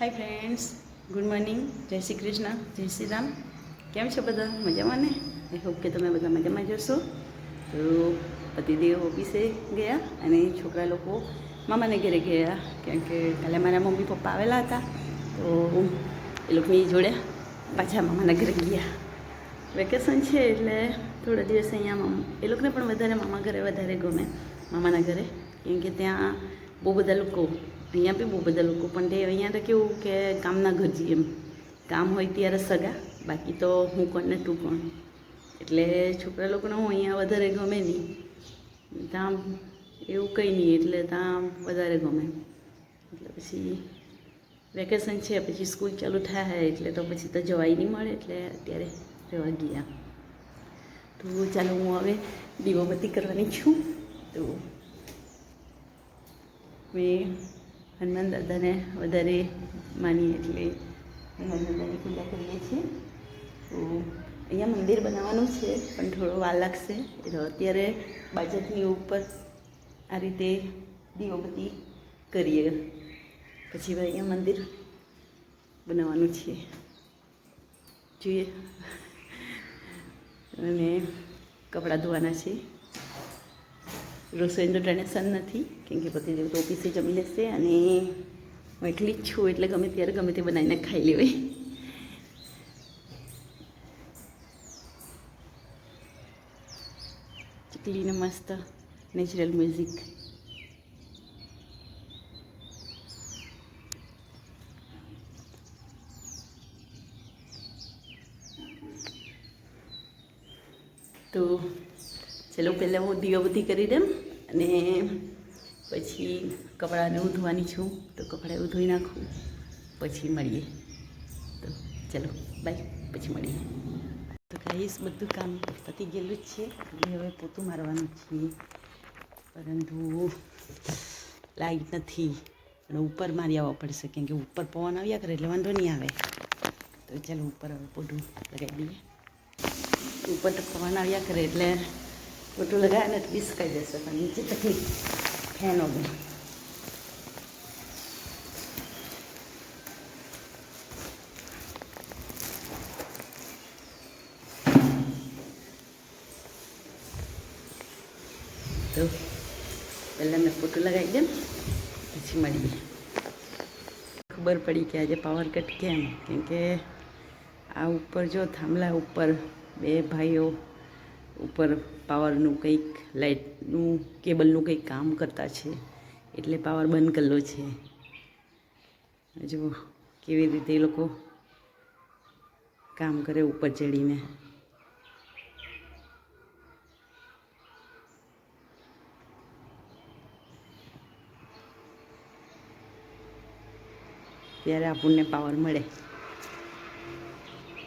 Hi friends good morning જય શ્રી કૃષ્ણ, જય શ્રી રામ. કેમ છો બધા? મજામાં ને? આઈ હોપ કે તમે બધા મજામાં જશો તો પતિદેવ ઓફિસે ગયા અને છોકરા લોકો મામાને ઘરે ગયા. કેમ કે કાલે મારા મમ્મી પપ્પા આવેલા હતા. તો એ લોકોની જોડે પાછા મામાના ઘરે ગયા. વેકેશન છે એટલે થોડા દિવસ અહીંયા એ લોકોને પણ વધારે મામા ઘરે વધારે ગમે. મામાના ઘરે. કેમ કે ત્યાં બહુ બધા લોકો અહીંયા બી બહુ બધા લોકો પણ તે અહીંયા તો કેવું કે કામના ઘરજી એમ. કામ હોય ત્યારે સગા, બાકી તો હું કોણ ને તું કોણ? એટલે છોકરા લોકોને હું અહીંયા વધારે ગમે નહીં. ત્યાં એવું કંઈ નહીં, એટલે ત્યાં વધારે ગમે. એટલે પછી વેકેશન છે, પછી સ્કૂલ ચાલુ થાય, એટલે તો પછી તો જવાય નહીં મળે, એટલે અત્યારે રહેવા ગયા. તો ચાલો હું હવે દીવાબત્તી કરવાની છું. તો મેં હનુમાન દાદાને વધારે માનીએ એટલે હનુમાન દાદાની પૂજા કરીએ છીએ. તો અહીંયા મંદિર બનાવવાનું છે, પણ થોડો વાર લાગશે. એટલે અત્યારે બજેટની ઉપર આ રીતે દીવાબત્તી કરીએ. પછી અહીંયા મંદિર બનાવવાનું છે. જોઈએ. અને કપડાં ધોવાના છે. રસોઈનું ટેન્શન નથી, કેમ કે પતિદેવ તો ઓફિસે જમી લેશે અને હું એકલી જ છું, એટલે ગમે ત્યારે ગમે તે બનાવીને ખાઈ લેવાય. ચીકલીને મસ્ત નેચરલ મ્યુઝિક તો ચલો પહેલાં હું દીવાબત્તી કરી દઉં અને પછી કપડાને હું ધોવાની છું. તો કપડાં એવું ધોઈ નાખું. પછી મળીએ. તો ચલો, બાય. પછી મળીએ. તો ગાઈસ બધું કામ પતી ગયેલું જ છે. હવે પોતું મારવાનું છે પરંતુ લાઈટ નથી. અને ઉપર મારી આવવા પડશે. કેમ કે ઉપર પવન આવ્યા કરે એટલે વાંધો નહીં આવે. તો ચાલો, ઉપર હવે પોતું લગાવી દઈએ. ઉપર તો પવન આવ્યા કરે એટલે પોતું લગાવે ને તો વિસકાઈ જશે પણ નીચે પછી ફેન વગર તો પહેલાં મેં ફોટો લગાવી દઉં પછી મળીએ ખબર પડી કે આજે પાવર કટ કેમ કેમ કે આ ઉપર જો થાંભલા ઉપર બે ભાઈઓ ઉપર પાવરનું કંઈક લાઇટનું, કેબલનું કંઈક કામ કરતા છે. એટલે પાવર બંધ કરેલો છે. જુઓ કેવી રીતે એ લોકો કામ કરે ઉપર ચડીને. ત્યારે આપણને પાવર મળે.